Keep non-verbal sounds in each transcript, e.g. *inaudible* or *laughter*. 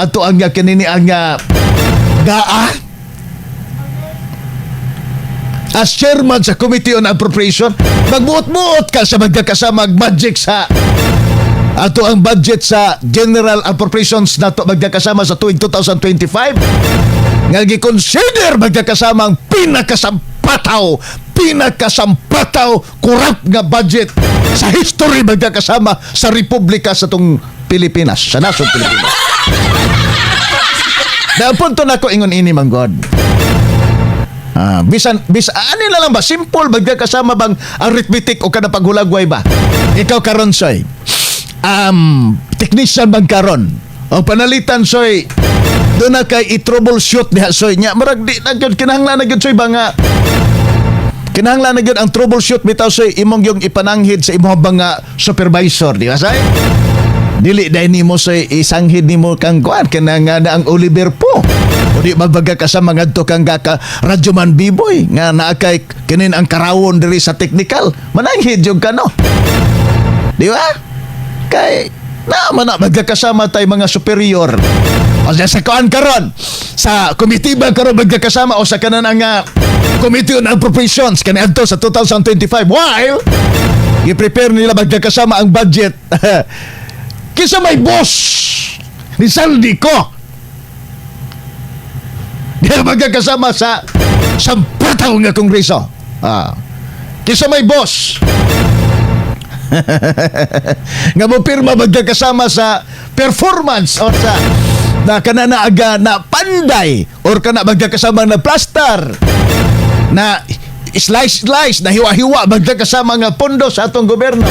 ato ang kanini ang nga gaa as chairman sa Committee on Appropriation, magbuot-buot ka sa magkakasamag budget sa ato ang budget sa General Appropriations nato magkakasama sa tuig 2025 nga gi-consider magkakasama ang pinakasampataw pinakasampataw corrupt nga budget sa history magkakasama sa Republika sa tong Pilipinas sa nasod Pilipinas Napunto na ko ingon ini manggod Ah, bisan bis ani na lang ba simple magkakasama bang arithmetic o kada paghulagway ba? Ikaw karon soy. Um, technician bang karon? O panalitan soy do na kay i-troubleshoot diha soy nya marag di na gyud kinahanglan na gyud soy ba nga kinahanglan na gyud ang troubleshoot bitaw soy imong yung ipananghid sa imong mga supervisor di ba say? Dili dahil nimo sa isanghid nimo kang kuan kana nga na ang Oliver po. O di magbaga ka sa mga to kang ka Radyoman Biboy nga naa kay kinin ang karawon diri sa technical. Mananghid yung kano. Di ba? Kay na man na magkakasama tay mga superior. O sa kuan karon sa komitiba karon magkakasama o sa kanan ang uh, Committee on Appropriations kani adto sa 2025 while i-prepare nila magkakasama ang budget *laughs* Kisa may boss ni Saldi ko. Di magkakasama sa sampataw nga kongreso. Ah. Kisa may boss. *laughs* nga mo pirma magkakasama sa performance o sa na kana na aga na panday or kana magkakasama na plaster na slice slice na hiwa-hiwa magkakasama nga pondo sa atong gobyerno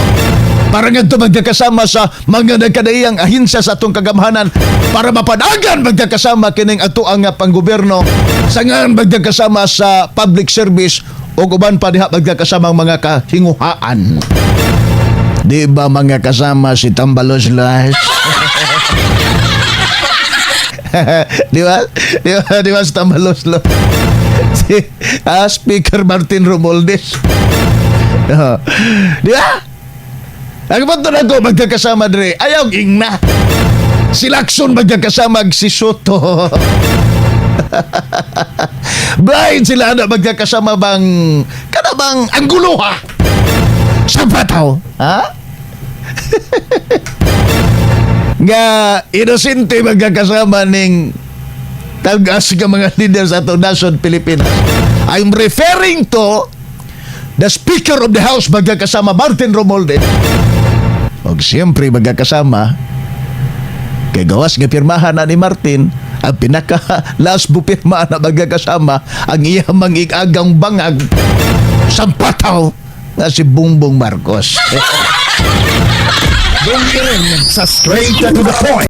para nga magkakasama sa mga nagkadaiyang ahinsya sa atong kagamhanan para mapadagan magkakasama kining ato ang panggobyerno sa nga magkakasama sa public service o uban pa diha magkakasama mga kahinguhaan. Di ba mga kasama si Tambalos Las? *laughs* di ba? Di ba? Di ba si Tambalos Las? Si ah, Speaker Martin Romualdez. *laughs* Di ba? Ang punto na ko, magkakasama dire. Ayaw, ingna. Si Lacson magkakasama ag si Soto. *laughs* Blind sila na magkakasama bang kada bang anggulo ha? Sa bataw, ha? *laughs* nga inosente magkakasama ning tagas ka mga leader sa atong nation Pilipinas. I'm referring to the Speaker of the House magkakasama Martin Romualdez o siyempre magkakasama kay gawas nga pirmahan na ni Martin ang pinaka *laughs* last bupirma na magkakasama ang iyang mangigagang bangag sampataw nga si Bongbong Marcos. *laughs* Sa straight to the point.